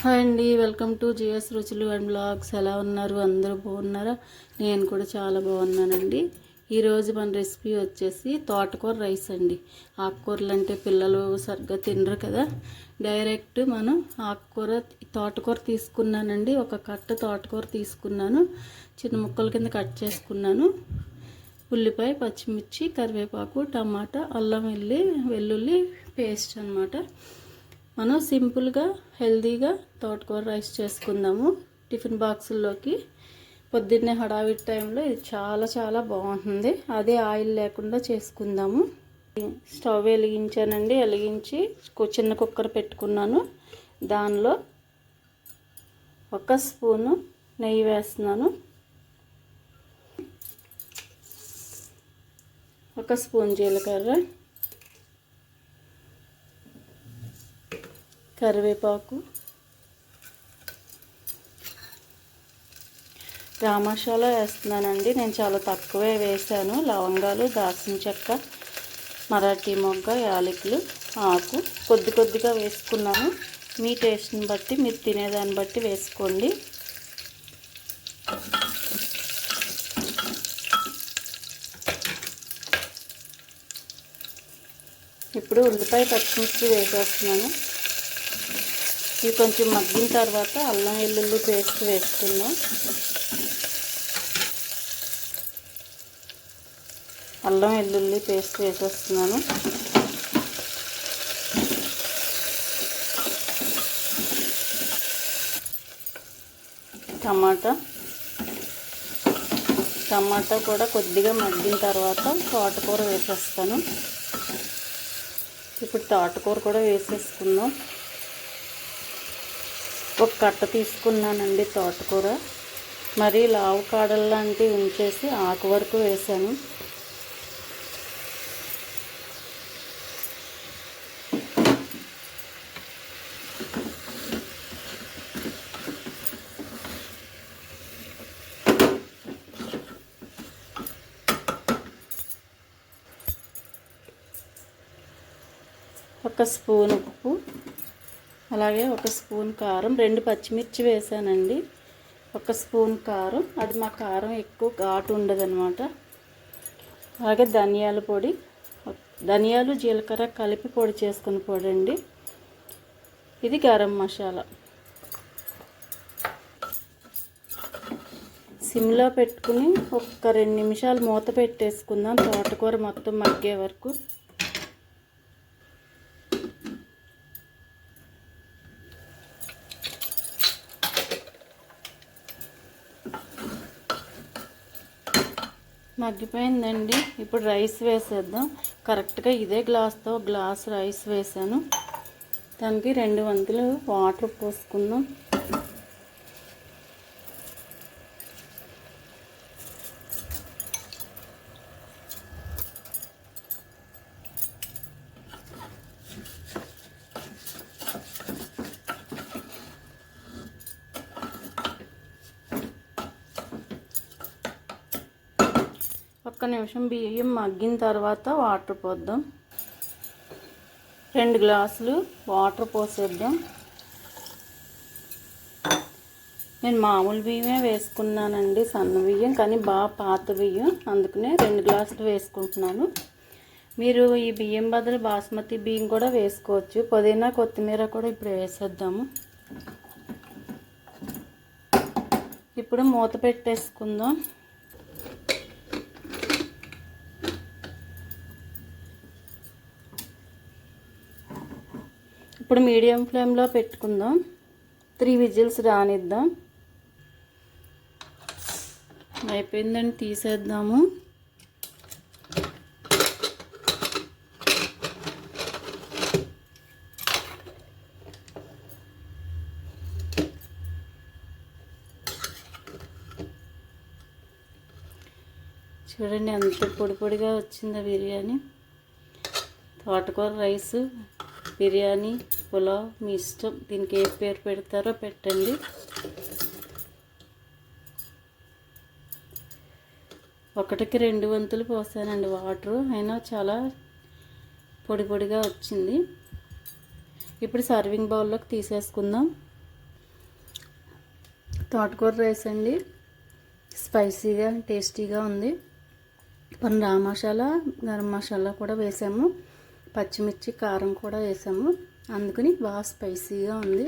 Hi అండి welcome to GS రుచులు and blogs. ఎలా ఉన్నారు? అందరూ బాగున్నారా? నేను కూడా చాలా బాగున్నానండి. ఈరోజు మన రెసిపీ వచ్చేసి తోటకూర రైస్ అండి. ఆకుకూరలు అంటే పిల్లలు సరిగ్గా తినరు కదా. డైరెక్ట్ మనం ఆకుకూర తోటకూర తీసుకున్నానండి. ఒక కట్ట తోటకూర తీసుకున్నాను. చిన్న ముక్కల కింద కట్ చేసుకున్నాను. ఉల్లిపాయ పచ్చిమిర్చి కరివేపాకు టమాటా అల్లం వెల్లి వెల్లుల్లి పేస్ట్ అనమాట మనం సింపుల్గా హెల్తీగా తోటకూర రైస్ చేసుకుందాము. టిఫిన్ బాక్సుల్లోకి. పొద్దున్నే హడావిడి టైంలో ఇది చాలా చాలా బాగుంటుంది. అదే ఆయిల్ లేకుండా చేసుకుందాము. స్టవ్ వెలిగించానండి. వెలిగించి చిన్న కుక్కర్ పెట్టుకున్నాను. దానిలో ఒక స్పూను నెయ్యి వేస్తున్నాను. ఒక స్పూన్ జీలకర్ర. కరివేపాకు గరం వేస్తున్నానండి. నేను చాలా తక్కువే వేసాను లవంగాలు దాల్చిన చెక్క మరాఠీ మొగ్గ యాలకులు ఆకు కొద్ది కొద్దిగా వేసుకున్నాను. మీ టేస్ట్ని బట్టి మీరు తినేదాన్ని బట్టి వేసుకోండి. ఇప్పుడు ఉల్లిపాయ పచ్చిమిర్చి వేసేస్తున్నాను. ఇవి కొంచెం మగ్గిన తర్వాత అల్లం వెల్లుల్లి పేస్ట్ వేసుకుందాం. అల్లం వెల్లుల్లి పేస్ట్ వేసేస్తున్నాను. టమాటా. టమాటా కూడా కొద్దిగా మగ్గిన తర్వాత తోటకూర వేసేస్తాను. ఇప్పుడు తోటకూర కూడా వేసేసుకుందాం. ఒక కట్ట తీసుకున్నానండి తోటకూర. మరి లావు కాడలు లాంటివి ఉంచేసి ఆకు వరకు వేసాను. ఒక స్పూన్ ఉప్పు. అలాగే ఒక స్పూన్ కారం రెండు పచ్చిమిర్చి వేసానండి. ఒక స్పూన్ కారం అది మా కారం ఎక్కువ ఘాటు ఉండదనమాట అలాగే ధనియాల పొడి ధనియాలు జీలకర్ర కలిపి పొడి చేసుకుని పొడి అండి ఇది గరం మసాలా. సిమ్లో పెట్టుకుని ఒక రెండు నిమిషాలు మూత పెట్టేసుకుందాం. తోటకూర మొత్తం మగ్గే వరకు. మగ్గిపోయిందండి. ఇప్పుడు రైస్ వేసేద్దాం. కరెక్ట్గా ఇదే గ్లాస్తో గ్లాస్ రైస్ వేసాను. దానికి రెండు వంతులు వాటర్ పోసుకుందాం. ఒక్క నిమిషం బియ్యం మగ్గిన తర్వాత వాటర్ పోద్దాం. రెండు గ్లాసులు వాటర్ పోసేద్దాం. నేను మామూలు బియ్యమే వేసుకున్నానండి సన్న బియ్యం కానీ బాగా పాత బియ్యం. అందుకనే రెండు గ్లాసులు వేసుకుంటున్నాను. మీరు ఈ బియ్యం బదులు బాస్మతి బియ్యం కూడా వేసుకోవచ్చు. పుదీనా కొత్తిమీర కూడా ఇప్పుడు వేసేద్దాము. ఇప్పుడు మూత పెట్టేసుకుందాం. ఇప్పుడు మీడియం ఫ్లేమ్లో పెట్టుకుందాం. త్రీ విజిల్స్ రానిద్దాం. అయిపోయిందని తీసేద్దాము. చూడండి ఎంత పొడి పొడిగా వచ్చిందో బిర్యానీ. తోటకూర రైసు బిర్యానీ పులావ్ మీ ఇష్టం. దీనికి ఏ పేరు పెడతారో పెట్టండి. ఒకటికి రెండు వంతులు పోసానండి వాటర్. అయినా చాలా పొడి పొడిగా వచ్చింది. ఇప్పుడు సర్వింగ్ బౌల్లోకి తీసేసుకుందాం. తోటకూర రైస్ అండి. స్పైసీగా టేస్టీగా ఉంది. కొన్ని రా మసాలా గరం మసాలా కూడా వేసాము. పచ్చిమిర్చి కారం కూడా వేసాము. అందుకని బాగా స్పైసీగా ఉంది.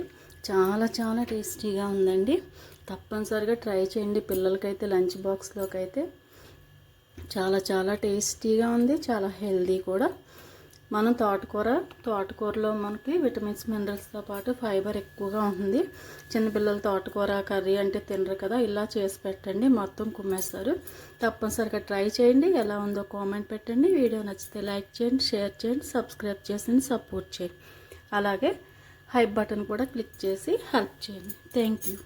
చాలా చాలా టేస్టీగా ఉందండి. తప్పనిసరిగా ట్రై చేయండి పిల్లలకైతే లంచ్ బాక్స్లోకి అయితే చాలా చాలా టేస్టీగా ఉంది. చాలా హెల్దీ కూడా. మనం తోటకూర తోటకూరలో మనకి విటమిన్స్ మినరల్స్తో పాటు ఫైబర్ ఎక్కువగా ఉంటుంది. చిన్నపిల్లలు తోటకూర కర్రీ అంటే తినరు కదా ఇలా చేసి పెట్టండి మొత్తం కుమ్మేస్తారు. తప్పనిసరిగా ట్రై చేయండి ఎలా ఉందో కామెంట్ పెట్టండి. వీడియో నచ్చితే లైక్ చేయండి షేర్ చేయండి సబ్స్క్రైబ్ చేసి సపోర్ట్ చేయండి. అలాగే హై బటన్ కూడా క్లిక్ చేసి హెల్ప్ చేయండి. Thank you.